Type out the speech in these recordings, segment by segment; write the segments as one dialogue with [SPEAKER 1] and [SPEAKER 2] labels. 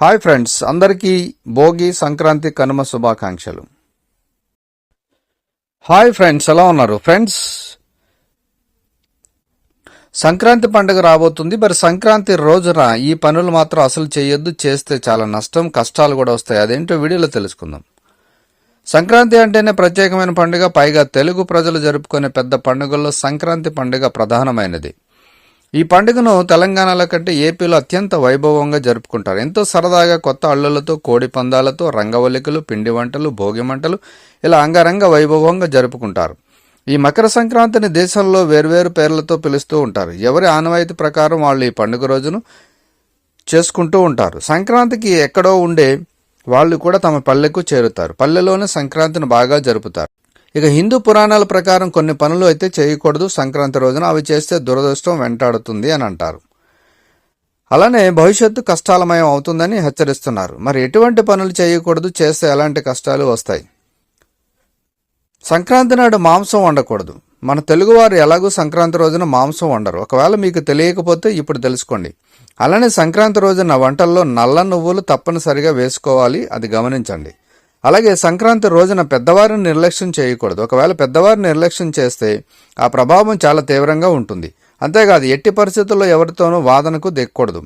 [SPEAKER 1] Hi friends అందరికీ భోగి సంక్రాంతి కనుమ శుభాకాంక్షలు. Hi friends ఎలా ఉన్నారు? ఫ్రెండ్స్ సంక్రాంతి పండుగ రాబోతుంది. మరి సంక్రాంతి రోజున ఈ పనులు మాత్రం అసలు చేయొద్దు చేస్తే చాలా నష్టం కష్టాలు కూడా వస్తాయి. అదేంటో వీడియోలో తెలుసుకుందాం. సంక్రాంతి అంటేనే ప్రత్యేకమైన పండుగ. పైగా తెలుగు ప్రజలు జరుపుకునే పెద్ద పండుగల్లో సంక్రాంతి పండుగ ప్రధానమైనది. ఈ పండుగను తెలంగాణలో కంటే ఏపీలో అత్యంత వైభవంగా జరుపుకుంటారు. ఎంతో సరదాగా కొత్త అల్లులతో కోడి పందాలతో రంగవల్లికలు పిండి వంటలు భోగి మంటలు ఇలా అంగరంగ వైభవంగా జరుపుకుంటారు. ఈ మకర సంక్రాంతిని దేశంలో వేర్వేరు పేర్లతో పిలుస్తూ ఉంటారు. ఎవరి ఆనవాయితీ ప్రకారం వాళ్ళు ఈ పండుగ రోజును చేసుకుంటూ ఉంటారు. సంక్రాంతికి ఎక్కడో ఉండే వాళ్ళు కూడా తమ పల్లెకు చేరుతారు. పల్లెలోనే సంక్రాంతిని బాగా జరుపుతారు. ఇక హిందూ పురాణాల ప్రకారం కొన్ని పనులు అయితే చేయకూడదు. సంక్రాంతి రోజున అవి చేస్తే దురదృష్టం వెంటాడుతుంది అని అంటారు. అలానే భవిష్యత్తు కష్టాలమయం అవుతుందని హెచ్చరిస్తున్నారు. మరి ఎటువంటి పనులు చేయకూడదు. చేస్తే ఎలాంటి కష్టాలు వస్తాయి? సంక్రాంతి నాడు మాంసం వండకూడదు. మన తెలుగువారు ఎలాగూ సంక్రాంతి రోజున మాంసం వండరు. ఒకవేళ మీకు తెలియకపోతే ఇప్పుడు తెలుసుకోండి. అలానే సంక్రాంతి రోజున వంటల్లో నల్ల నువ్వులు తప్పనిసరిగా వేసుకోవాలి అది గమనించండి. అలాగే సంక్రాంతి రోజున పెద్దవారిని నిర్లక్ష్యం చేయకూడదు. ఒకవేళ పెద్దవారిని నిర్లక్ష్యం చేస్తే ఆ ప్రభావం చాలా తీవ్రంగా ఉంటుంది. అంతేకాదు ఎట్టి పరిస్థితుల్లో ఎవరితోనూ వాదనకు దిక్కకూడదు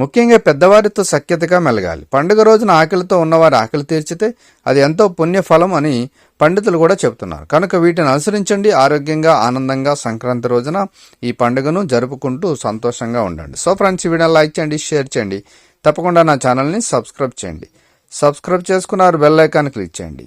[SPEAKER 1] ముఖ్యంగా పెద్దవారితో సఖ్యతగా మెలగాలి. పండుగ రోజున ఆకలితో ఉన్నవారి ఆకలి తీర్చితే అది ఎంతో పుణ్యఫలం అని పండితులు కూడా చెబుతున్నారు. కనుక వీటిని అనుసరించండి. ఆరోగ్యంగా ఆనందంగా సంక్రాంతి రోజున ఈ పండుగను జరుపుకుంటూ సంతోషంగా ఉండండి. సో ఫ్రెండ్స్ వీడియో లైక్ చేయండి షేర్ చేయండి. తప్పకుండా నా ఛానల్ని సబ్స్క్రైబ్ చేయండి. సబ్స్క్రైబ్ చేసుకున్నారు బెల్ ఐకాన్ క్లిక్ చేయండి.